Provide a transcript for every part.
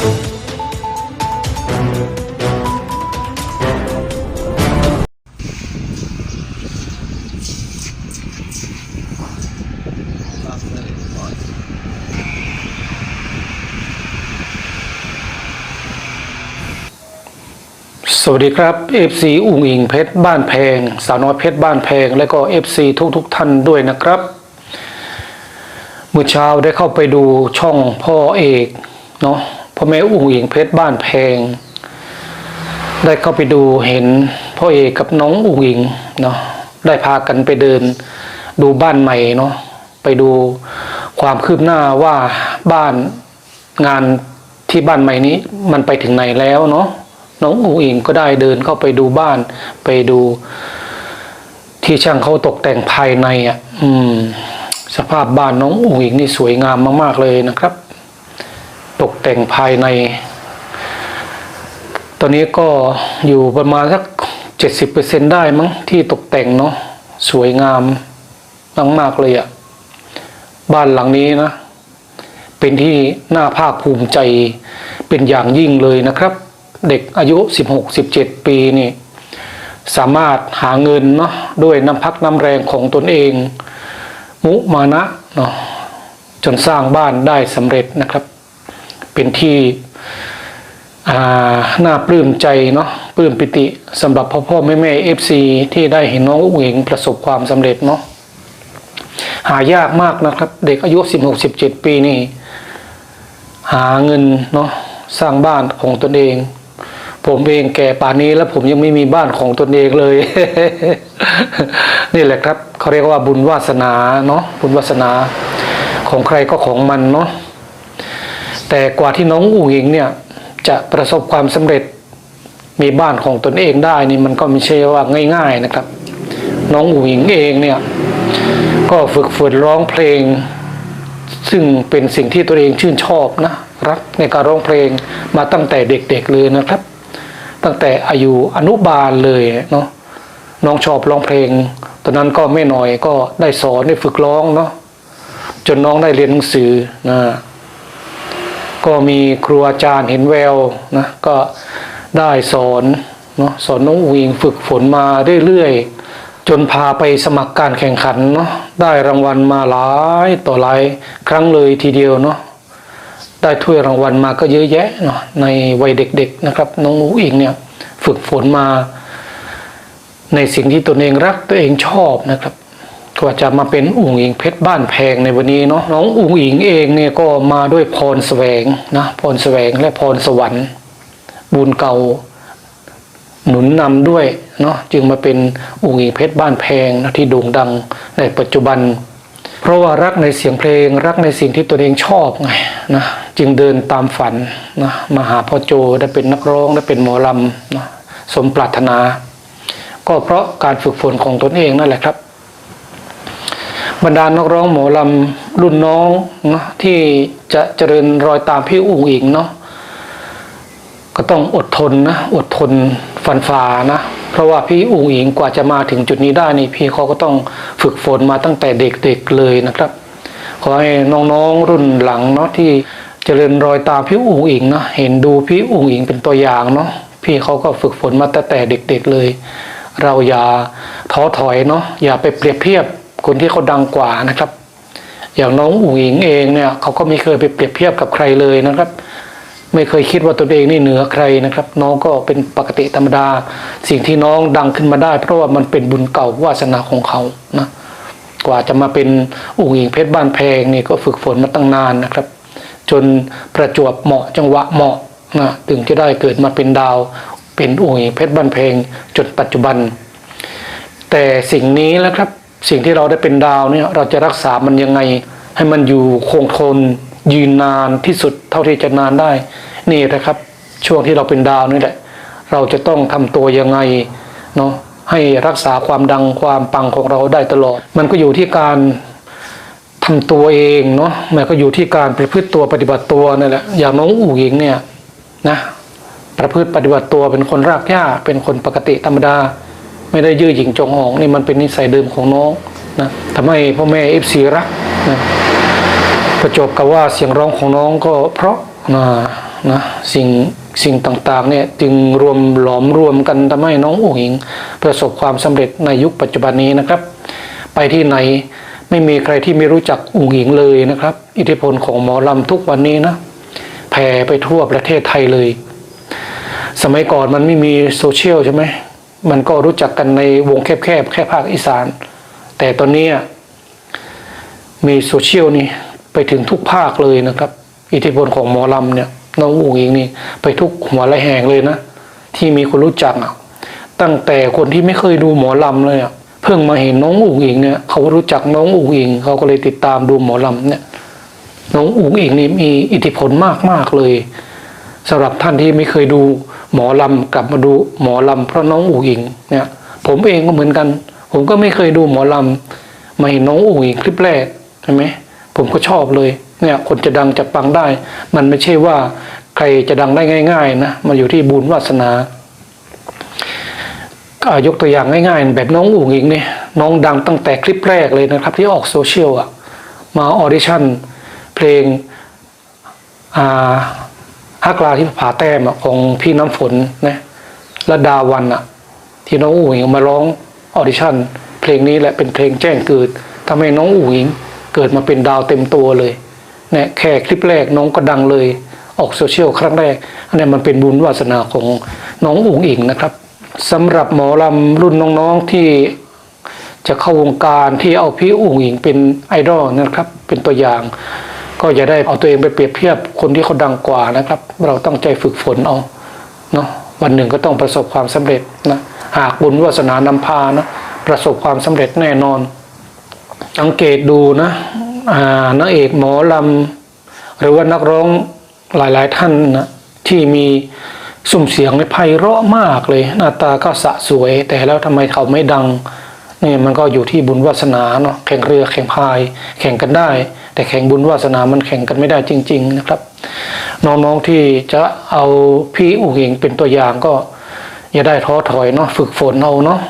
สวัสดีครับ FC อุ๋งอิงเพชรบ้านแพง สาวน้อยเพชรบ้านแพง และก็ FC ทุกทุกท่านด้วยนะครับ เมื่อเช้าได้เข้าไปดูช่องพ่อเอกเนาะ พ่อแม่อุ๋งอิงเพชรบ้านแพง ได้เข้าไปดูเห็นพ่อเอกกับน้องอุ๋งอิงเนาะได้พากันไปเดิน ดูบ้านใหม่เนาะไปดูความคืบหน้าว่าบ้านงานที่บ้านใหม่นี้มันไปถึงไหนแล้วเนาะน้องอูอิงก็ได้เดินเข้าไปดูบ้าน ไปดู ที่ช่างเขาตกแต่งภายในอะ อืม สภาพบ้านน้องอูอิงนี่สวยงามมาก ๆ เลยนะครับ ตกแต่งภายใน ตอนนี้ก็อยู่ประมาณสักเจ็ดสิบเปอร์เซ็นได้มั้งที่ตกแต่งเนาะสวยงามมากๆเลยอะบ้านหลังนี้นะ เป็นที่น่าภาคภูมิใจเป็นอย่างยิ่งเลยนะครับ เด็กอายุ 16-17 ปีนี่ สามารถหาเงินเนาะด้วยน้ำพักน้ำแรงของตนเอง มุมานะเนาะจนสร้างบ้านได้สำเร็จนะครับ เป็นที่น่าปลื้มใจเนาะปลื้มปิติสำหรับพ่อพ่อแม่แม่เอฟซีที่ได้เห็นน้องอุ๋งอิงประสบความสำเร็จเนาะหายากมากนะครับ เด็กอายุ 16-17 ปีนี่ หาเงินเนาะสร้างบ้านของตนเอง ผมเองแก่ป่านนี้แล้วผมยังไม่มีบ้านของตนเองเลย นี่แหละครับเขาเรียกว่าบุญวาสนาเนาะบุญวาสนาของใครก็ของมันเนาะ แต่กว่าที่น้องอูหญิงเนี่ยจะประสบความสำเร็จมีบ้านของตนเองได้นี่มันก็ไม่ใช่ว่าง่าย ๆนะครับ น้องอูหญิงเองเนี่ยก็ฝึกฝนร้องเพลง ซึ่งเป็นสิ่งที่ตัวเองชื่นชอบนะรักในการร้องเพลงมาตั้งแต่เด็กๆเลยนะครับ ตั้งแต่อายุอนุบาลเลยเนาะน้องชอบร้องเพลง ตอนนั้นก็ไม่น้อยก็ได้สอนได้ฝึกร้องเนาะจนน้องได้เรียนหนังสือนะ ก็มีครูอาจารย์เห็นแววนะก็ได้สอนเนาะสอนน้องวิงฝึกฝนมาเรื่อยๆ จนพาไปสมัครการแข่งขันเนาะได้รางวัลมาหลายต่อหลายครั้งเลยทีเดียวเนาะได้ถ้วยรางวัลมาก็เยอะแยะเนาะในวัยเด็กๆนะครับ น้องอูอิงเนี่ยฝึกฝนมา ในสิ่งที่ตนเองรักตัวเองชอบนะครับ กว่าจะมาเป็นอุ๋งอิงเพชรบ้านแพงในวันนี้เนาะน้องอุ๋งอิงเองเนี่ยก็มาด้วยพรแสวงนะพรแสวงและพรสวรรค์ บุญเก่า หนุนนำด้วยเนาะจึงมาเป็นอุ๋งอิงเพชรบ้านแพงนะที่โด่งดังในปัจจุบัน เพราะว่ารักในเสียงเพลง รักในสิ่งที่ตัวเองชอบไงนะจึงเดินตามฝันนะมาหาพ่อโจได้เป็นนักร้องได้เป็นหมอลำนะสมปรารถนา ก็เพราะการฝึกฝนของตนเองนั่นแหละครับ บรรดานักร้องหมอลำรุ่นน้องนะที่จะเจริญรอยตามพี่อุ๋งอิงเนาะก็ต้องอดทนนะอดทนฟันฝ่านะ เพราะว่าพี่อุ๋งอิงกว่าจะมาถึงจุดนี้ได้นี่พี่เขาก็ต้องฝึกฝนมาตั้งแต่เด็กๆเลยนะครับ ขอให้น้องๆรุ่นหลังเนาะที่เจริญรอยตามพี่อุ๋งอิงนะเห็นดูพี่อุ๋งอิงเป็นตัวอย่างเนาะพี่เขาก็ฝึกฝนมาตั้งแต่เด็กๆเลย เราอย่าท้อถอยเนาะอย่าไปเปรียบเทียบ คนที่เขาดังกว่านะครับ อย่างน้องอุ๋งอิงเองเนี่ยเขาก็ไม่เคยไปเปรียบเทียบกับใครเลยนะครับ ไม่เคยคิดว่าตัวเองนี่เหนือใครนะครับ น้องก็เป็นปกติธรรมดา สิ่งที่น้องดังขึ้นมาได้ เพราะว่ามันเป็นบุญเก่าวาสนาของเขานะกว่าจะมาเป็นอุ๋งอิงเพชรบ้านแพงนี่ก็ฝึกฝนมาตั้งนานนะครับ จนประจวบเหมาะจังหวะเหมาะนะถึงจะได้เกิดมาเป็นดาว เป็นอุ๋งอิงเพชรบ้านแพงจนปัจจุบัน แต่สิ่งนี้แหละครับ สิ่งที่เราได้เป็นดาวเนี่ยเราจะรักษามันยังไง ให้มันอยู่คงทนยืนนานที่สุดเท่าที่จะนานได้ นี่นะครับ ช่วงที่เราเป็นดาวนี่แหละ เราจะต้องทำตัวยังไงเนาะให้รักษาความดังความปังของเราได้ตลอด มันก็อยู่ที่การทำตัวเองเนาะมันก็อยู่ที่การประพฤติตัวปฏิบัติตัวนั่แหละอย่างน้องอู่หญิงเนี่ยนะประพฤติปฏิบัติตัวเป็นคนรากหญ้าเป็นคนปกติธรรมดา ไม่ได้ยื้อหยิ่งจองหองนี่มันเป็นนิสัยเดิมของน้องนะทำให้พ่อแม่เอฟซีรักนะประจบกับว่าเสียงร้องของน้องก็เพราะนะนะสิ่งสิ่งต่างๆเนี่ยจึงรวมหลอมรวมกันทำให้น้องอุ๋งอิง ประสบความสำเร็จในยุคปัจจุบันนี้นะครับ ไปที่ไหนไม่มีใครที่ไม่รู้จักอุ๋งอิงเลยนะครับ อิทธิพลของหมอลำทุกวันนี้นะแผ่ไปทั่วประเทศไทยเลย สมัยก่อนมันไม่มีโซเชียลใช่ไหม มันก็รู้จักกันในวงแคบๆแค่ภาคอีสาน แต่ตอนนี้มีโซเชียลนี่ไปถึงทุกภาคเลยนะครับ อิทธิพลของหมอลำเนี่ยน้องอุ๋งอิงนี่ไปทุกหัวไรแห่งเลยนะ ที่มีคนรู้จักอะตั้งแต่คนที่ไม่เคยดูหมอลำเลยอะเพิ่งมาเห็นน้องอุ๋งอิงเนี่ยเขารู้จักน้องอุ๋งอิงเขาก็เลยติดตามดูหมอลำเนี่ยน้องอุ๋งอิงนี่มีอิทธิพลมากมากๆเลย สำหรับท่านที่ไม่เคยดูหมอลำกลับมาดูหมอลำเพราะน้องอุ๋งอิงเนี่ย ผมเองก็เหมือนกัน ผมก็ไม่เคยดูหมอลำมาเห็นน้องอุ๋งอิงคลิปแรกใช่ไหมผมก็ชอบเลยเนี่ยคนจะดังจะปังได้ มันไม่ใช่ว่าใครจะดังได้ง่าย ๆ นะมันอยู่ที่บุญวาสนายกตัวอย่างง่ายๆ แบบน้องอุ๋งอิงเนี่ยน้องดังตั้งแต่คลิปแรกเลยนะครับ ที่ออกโซเชียลอะมาออดิชั่นเพลงอ่า ฮักลาที่ผาแต้มของพี่น้ำฝนนะและดาวันอะที่น้องอุ๋งอิงมาร้องออดิชั่น เพลงนี้แหละเป็นเพลงแจ้งเกิดทำให้น้องอุ๋งอิงเกิดมาเป็นดาวเต็มตัวเลยเนี่ยแค่คลิปแรกน้องก็ดังเลย ออกโซเชียลครั้งแรกอันนี้มันเป็นบุญวาสนาของน้องอุ๋งอิงนะครับสำหรับหมอลำรุ่นน้องๆที่จะเข้าวงการที่เอาพี่อุ๋งอิงเป็นไอดอลนะครับ เป็นตัวอย่าง ก็อย่าได้เอาตัวเองไปเปรียบเทียบคนที่เขาดังกว่านะครับ เราต้องใจฝึกฝนเอาเนาะวันหนึ่งก็ต้องประสบความสำเร็จนะหากบุญวาสนานำพานะประสบความสำเร็จแน่นอน สังเกตดูนะอ่านางเอกหมอลำหรือว่านักร้องหลายๆท่านนะที่มีสุ่มเสียงในไพเราะมากเลย หน้าตาก็สะสวย แต่แล้วทำไมเขาไม่ดัง นี่มันก็อยู่ที่บุญวาสนาเนาะแข่งเรือแข่งพาย แข่งกันได้ แต่แข่งบุญวาสนามันแข่งกันไม่ได้จริง ๆ นะครับ น้องๆที่จะเอาพี่อุ๋งอิงเป็นตัวอย่างก็ อย่าได้ท้อถอยเนาะฝึกฝนเอาเนาะ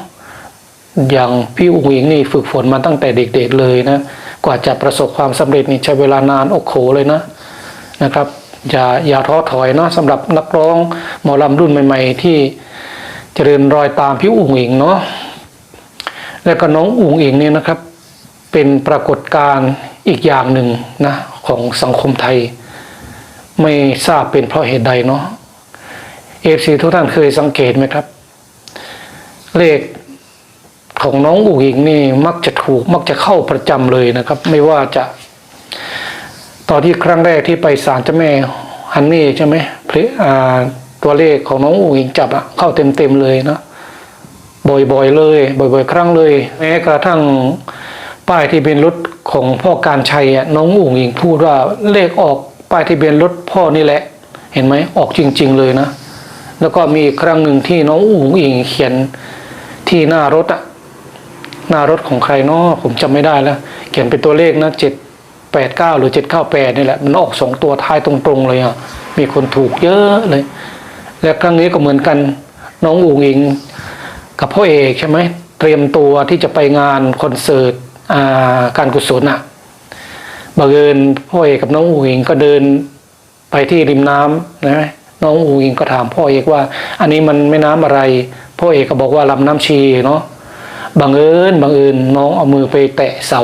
อย่างพี่อุ๋งอิงนี่ฝึกฝนมาตั้งแต่เด็กๆเลยนะกว่าจะประสบความสำเร็จนี่ใช้เวลานานอกโขเลยนะนะครับ อย่าอย่าท้อถอยเนาะสำหรับนักร้องหมอลำรุ่นใหม่ ๆ ที่เจริญรอยตามพี่อุ๋งอิงเนาะ แล้วก็น้องอุ๋งอิงเนี่ยนะครับ เป็นปรากฏการณ์อีกอย่างหนึ่งนะของสังคมไทย ไม่ทราบเป็นเพราะเหตุใดเนาะเอฟซีทุกท่านเคยสังเกตไหมครับ เลขของน้องอุ๋งอิงนี่มักจะถูกมักจะเข้าประจำเลยนะครับ ไม่ว่าจะ ตอนที่ครั้งแรกที่ไปศาลเจ้าแม่ฮันนี่ใช่ไหมพระอาตัวเลขของน้องอุ๋งอิงจับอะเข้าเต็มๆเลยนะ บ่อยๆเลย บ่อยๆ ครั้งเลยแม้กระทั่งป้ายที่เป็นรถของพ่อการชัยน้องอุ๋งอิงพูดว่าเลขออกป้ายที่เป็นรถพ่อนี่แหละ เห็นไหมออกจริง ๆ เลยนะ แล้วก็มีครั้งหนึ่งที่น้องอุ๋งอิงเขียนที่หน้ารถอะหน้ารถของใครเนาะผมจำไม่ได้แล้ว เขียนเป็นตัวเลขนะเจ็ดแปดเก้าหรือเจ็ดเก้าแปดนี่แหละมันออกสองตัวท้ายตรงๆเลยอะมีคนถูกเยอะเลย และครั้งนี้ก็เหมือนกันน้องอุ๋งอิง กับพ่อเอกใช่ไหมเตรียมตัวที่จะไปงานคอนเสิร์ตการกุศลอะบังเอิญพ่อเอกกับน้องอุ๋งอิงก็เดินไปที่ริมน้ำนะน้องอุ๋งอิงก็ถามพ่อเอกว่า อันนี้มันแม่น้ำอะไร พ่อเอกก็บอกว่าลำน้ำชีเนาะบังเอิญบังเอิญน้องเอามือไปแตะเสา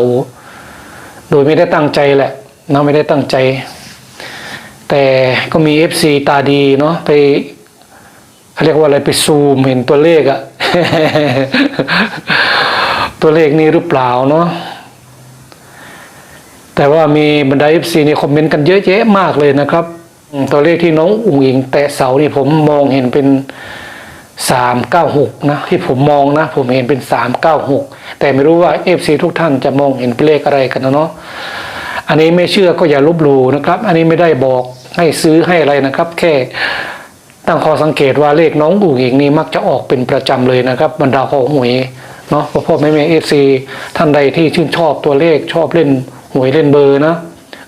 โดยไม่ได้ตั้งใจแหละน้องไม่ได้ตั้งใจ แต่ก็มีเอฟซีตาดีเนาะไปเขาเรียกว่าอะไรไปซูมเห็นตัวเลขอะ ตัวเลขนี้หรือเปล่าเนาะแต่ว่ามีบรรดาเอฟซีนี่คอมเมนต์กันเยอะแยะมากเลยนะครับ ตัวเลขที่น้องอุ๋งอิง แตะเสานี่ผมมองเห็นเป็นสามเก้าหกนะที่ผมมองนะ ผมเห็นเป็นสามเก้าหกแต่ไม่รู้ว่าเอฟซีทุกท่านจะมองเห็นเป็นเลขอะไรกันนะเนาะอันนี้ไม่เชื่อก็อย่าลบหลู่นะครับ อันนี้ไม่ได้บอกให้ซื้อให้อะไรนะครับ แค่ ตั้งข้อสังเกตว่าเลขน้องอู่หญิงนี่มักจะออกเป็นประจำเลยนะครับ บรรดาข้อหวยเนาะพ่อพ่อแม่แม่เอฟซีท่านใดที่ชื่นชอบตัวเลขชอบเล่นหวยเล่นเบอร์นะ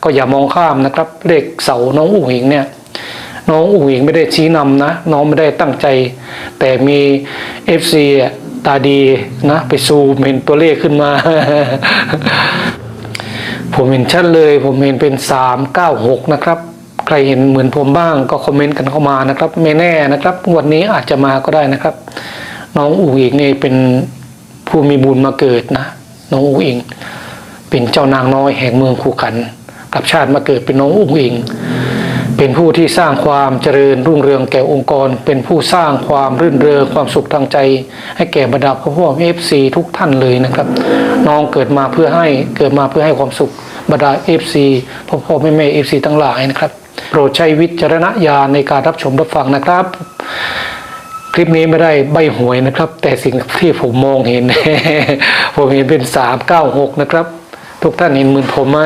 ก็อย่ามองข้ามนะครับ เลขเสาน้องอู่หญิงเนี่ยน้องอุ๋งอิงไม่ได้ชี้นำนะ น้องไม่ได้ตั้งใจ แต่มีเอฟซีตาดีนะไปซูมเห็นตัวเลขขึ้นมา ผมเห็นชัดเลย ผมเห็นเป็นสามเก้าหกนะครับ ใครเห็นเหมือนผมบ้างก็คอมเมนต์กันเข้ามานะครับไม่แน่นะครับวันนี้อาจจะมาก็ได้นะครับ น้องอูอิงนี่เป็นผู้มีบุญมาเกิดนะ น้องอูอิง เป็นเจ้านางน้อยแห่งเมืองคูขัน กับชาติมาเกิดเป็นน้องอูอิง เป็นผู้ที่สร้างความเจริญรุ่งเรืองแก่องค์กร เป็นผู้สร้างความรื่นเริงความสุขทางใจ ให้แก่บรรดาพ่อพ่อเอฟซีทุกท่านเลยนะครับ น้องเกิดมาเพื่อให้เกิดมาเพื่อให้ความสุขบรรดาเอฟซีพ่อพ่อแม่แม่เอฟซีทั้งหลายนะครับ โปรดใช้วิจารณญาณในการรับชมรับฟังนะครับ คลิปนี้ไม่ได้ใบหวยนะครับ แต่สิ่งที่ผมมองเห็น ผมเห็นเป็นสามเก้าหกนะครับ ทุกท่านเห็นเหมือนผมไหม